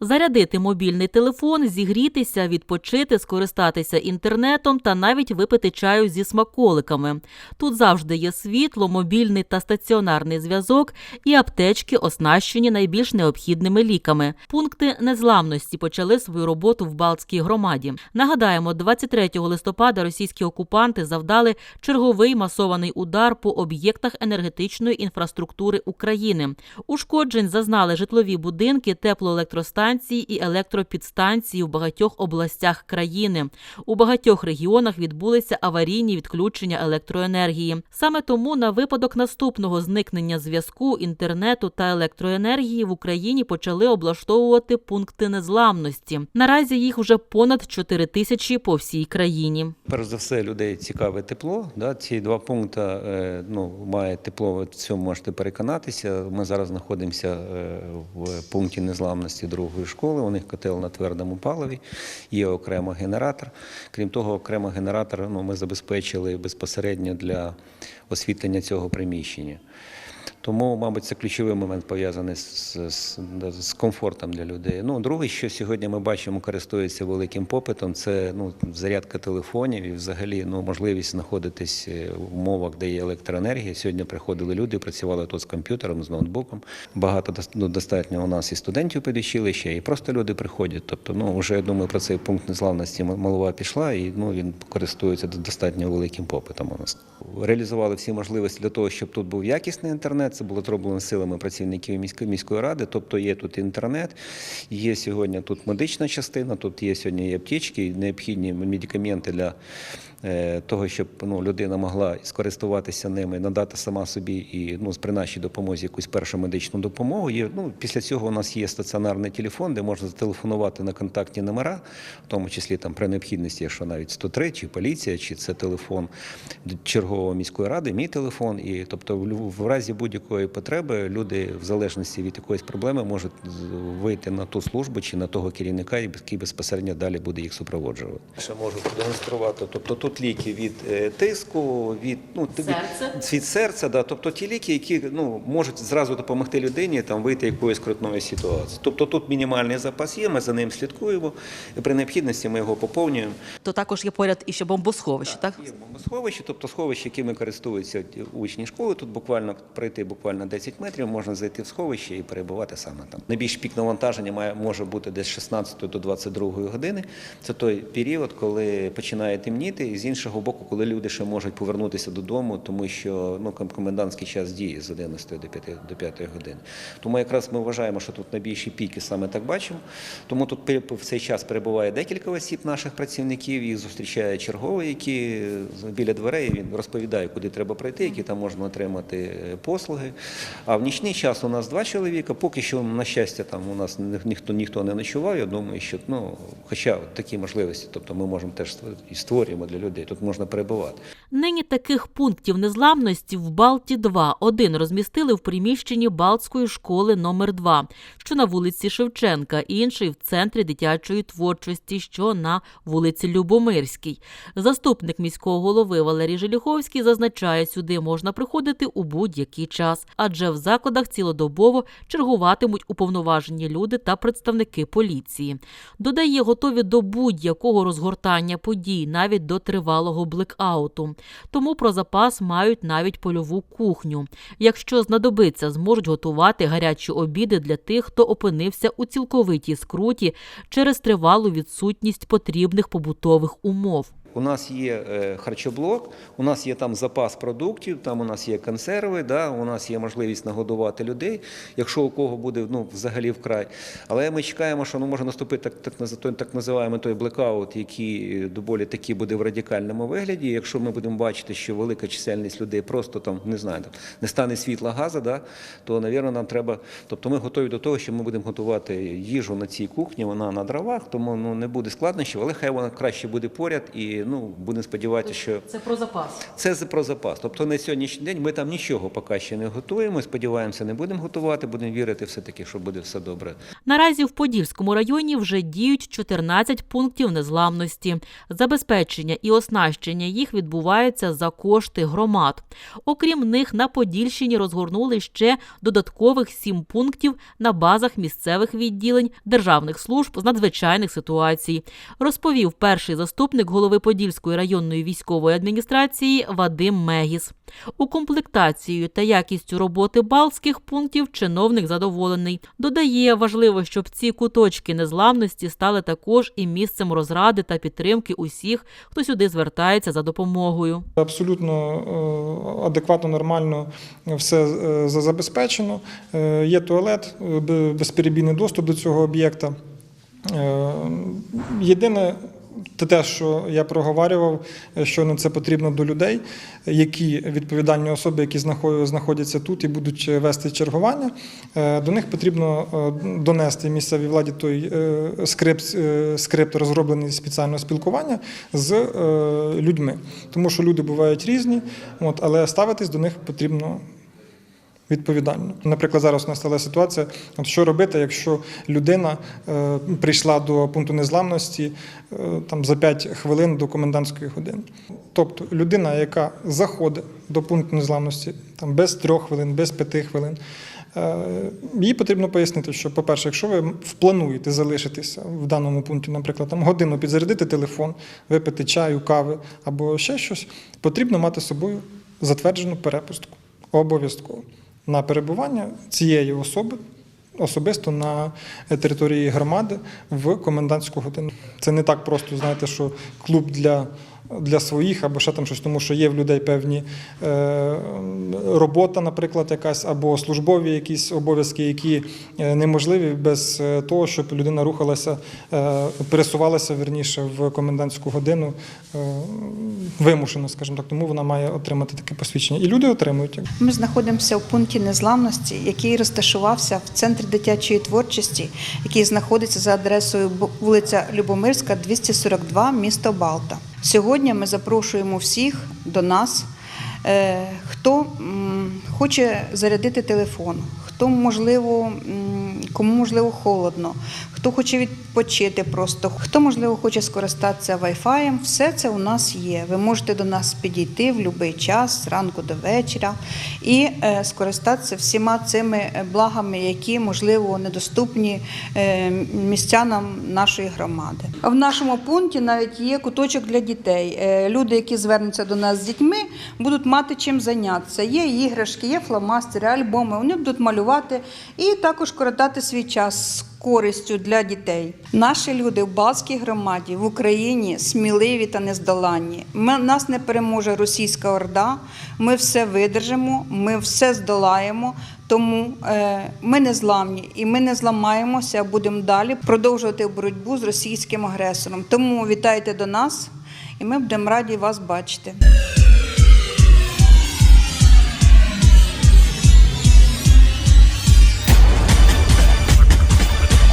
зарядити мобільний телефон, зігрітися, відпочити, скористатися інтернетом та навіть випити чаю зі смаколиками. Тут завжди є світло, мобільний та стаціонарний зв'язок і аптечки, оснащені найбільш необхідними ліками. Пункти незламності почали свою роботу в Балтській громаді. Нагадаємо, 23 листопада російські окупанти завдали черговий масований удар по об'єктах енергетичної інфраструктури України. Ушкоджень зазнали житлові будинки, теплоелектростанції і електропідстанції в багатьох областях країни. У багатьох регіонах відбулися аварійні відключення електроенергії. Саме тому на випадок наступного зникнення зв'язку, інтернету та електроенергії в Україні почали облаштовувати пункти незламності. Наразі їх уже понад 4 тисячі по всій країні. Перш за все, людей цікаве тепло. Да? Ці два пункти е, ну, має тепло, в цьому можете переконатися. Ми зараз знаходимося е, в пункті незламності другої школи. У них котел на твердому паливі, є окремо генератор. Крім того, окремо генератор ну, ми забезпечили безпосередньо для освітлення цього приміщення. Тому, мабуть, це ключовий момент пов'язаний з, з, з комфортом для людей. Ну, друге, що сьогодні ми бачимо, користується великим попитом, це ну, зарядка телефонів і взагалі ну, можливість знаходитись е, в умовах, де є електроенергія. Сьогодні приходили люди, працювали тут з комп'ютером, з ноутбуком. Багато ну, достатньо у нас і студентів підучилища, і просто люди приходять. Тобто, ну, вже я думаю, про цей пункт незламності м- малова пішла, і ну, він користується достатньо великим попитом у нас. Реалізували всі можливості для того, щоб тут був якісний інтернет. Це було зроблено силами працівників міської ради. Тобто є тут інтернет, є сьогодні тут медична частина, тут є сьогодні і аптечки, і необхідні медикаменти для того, щоб ну, людина могла скористуватися ними, надати сама собі і ну, при нашій допомозі якусь першу медичну допомогу. Є, ну, після цього у нас є стаціонарний телефон, де можна зателефонувати на контактні номера, в тому числі там при необхідності, якщо навіть 103, чи поліція, чи це телефон чергової міської ради, мій телефон. І тобто, в разі будь-якої потреби люди, в залежності від якоїсь проблеми, можуть вийти на ту службу чи на того керівника, який безпосередньо далі буде їх супроводжувати. Ще можу продемонструвати. Тобто тут ліки від е, тиску, від ну Серця? від серця, да, тобто ті ліки, які ну можуть зразу допомогти людині там вийти якоїсь скрутної ситуації. Тобто тут мінімальний запас є, ми за ним слідкуємо, і при необхідності ми його поповнюємо. То також є поряд і ще бомбосховище, так? Є бомбосховище, тобто сховище, якими користуються учні школи. Тут буквально пройти буквально 10 метрів, можна зайти в сховище і перебувати саме там. Найбільш пік навантаження має може бути десь з 16 до 22 години. Це той період, коли починає темніти, і з іншого боку, коли люди ще можуть повернутися додому, тому що ну комендантський час діє з 11 до 5, до 5 години. Тому якраз ми вважаємо, що тут найбільші піки саме так бачимо. Тому тут в цей час перебуває декілька осіб наших працівників. Їх зустрічає черговий, які біля дверей він розповідає, куди треба пройти, які там можна отримати е, послуги. А в нічний час у нас два чоловіка. Поки що, на щастя, там у нас ніхто ніхто не ночував. Я думаю, що ну, хоча такі можливості, тобто ми можемо теж і створюємо для людей. Тут можна перебувати. Нині таких пунктів незламності в Балті 2. Один розмістили в приміщенні Балтської школи номер 2 що на вулиці Шевченка, інший в центрі дитячої творчості, що на вулиці Любомирській. Заступник міського голови Валерій Желіховський зазначає, сюди можна приходити у будь-який час, адже в закладах цілодобово чергуватимуть уповноважені люди та представники поліції. Додає, готові до будь-якого розгортання подій, навіть до тривалого блекауту. Тому про запас мають навіть польову кухню. Якщо знадобиться, зможуть готувати гарячі обіди для тих, хто опинився у цілковитій скруті через тривалу відсутність потрібних побутових умов. У нас є е, харчоблок, у нас є там запас продуктів, там у нас є консерви, да, у нас є можливість нагодувати людей, якщо у кого буде ну, взагалі вкрай. Але ми чекаємо, що ну, може наступити так, так, так називаємо той блекаут, який е, доволі таки буде в радикальному вигляді. Якщо ми будемо бачити, що велика чисельність людей просто там не знаю, там, не стане світла газу, да, то, навірно, нам треба. Тобто ми готові до того, що ми будемо готувати їжу на цій кухні, вона на дровах, тому ну, не буде складнощів, але хай вона краще буде поряд і ну будемо сподіватися, що Це про запас. це про запас. Тобто на сьогоднішній день ми там нічого поки ще не готуємо. Сподіваємося, не будемо готувати, будемо вірити все таки, що буде все добре. Наразі в Подільському районі вже діють 14 пунктів незламності. Забезпечення і оснащення їх відбувається за кошти громад. Окрім них, на Подільщині розгорнули ще додаткових сім пунктів на базах місцевих відділень державних служб з надзвичайних ситуацій, розповів перший заступник голови Подільської районної військової адміністрації Вадим Мегіс. Укомплектацією та якістю роботи балтських пунктів чиновник задоволений. Додає, важливо, щоб ці куточки незламності стали також і місцем розради та підтримки усіх, хто сюди звертається за допомогою. Абсолютно е, адекватно, нормально все е, забезпечено. Е, Є туалет, безперебійний доступ до цього об'єкта. Єдине. Те, те, що я проговорював, е, що на це потрібно до людей, які відповідальні особи, які знахо- знаходяться тут і будуть е, вести чергування. Е, До них потрібно е, донести місцевій владі той скрипт, скрипт розроблений спеціального спілкування з людьми. Тому що люди бувають різні, от, але ставитись до них потрібно відповідально. Наприклад, зараз настала ситуація, от що робити, якщо людина е, прийшла до пункту незламності е, там, за 5 хвилин до комендантської години. Тобто людина, яка заходить до пункту незламності там, без 3 хвилин, без 5 хвилин, е, їй потрібно пояснити, що, по-перше, якщо ви плануєте залишитися в даному пункті, наприклад, там, годину підзарядити телефон, випити чаю, кави або ще щось, потрібно мати з собою затверджену перепустку. Обов'язково на перебування цієї особи особисто на території громади в комендантську годину. Це не так просто, знаєте, що клуб для. Для своїх або ще там щось, тому що є в людей певні е, робота, наприклад, якась, або службові якісь обов'язки, які е, неможливі без е, того, щоб людина рухалася, пересувалася верніше в комендантську годину вимушено, скажімо так. Тому вона має отримати таке посвідчення. І люди отримують. Ми знаходимося в пункті незламності, який розташувався в центрі дитячої творчості, який знаходиться за адресою вулиця Любомирська, 242, місто Балта. Сьогодні ми запрошуємо всіх до нас, е, хто хоче зарядити телефон, хто можливо, кому можливо холодно, хто хоче відпочити просто, хто можливо хоче скористатися Wi-Fi, все це у нас є. Ви можете до нас підійти в будь-який час, зранку до вечора, і е, скористатися всіма цими е, благами, які можливо недоступні е, містянам нашої громади. В нашому пункті навіть є куточок для дітей. Люди, які звернуться до нас з дітьми, будуть мати чим зайнятися. Є іграшки, є фломастери, альбоми. Вони будуть малювати і також коротати свій час користю для дітей. Наші люди в Балтській громаді в Україні сміливі та нездоланні. Ми, нас не переможе російська орда. Ми все видержимо, ми все здолаємо. Тому е, ми не зламні і ми не зламаємося, а будемо далі продовжувати боротьбу з російським агресором. Тому вітайте до нас, і ми будемо раді вас бачити.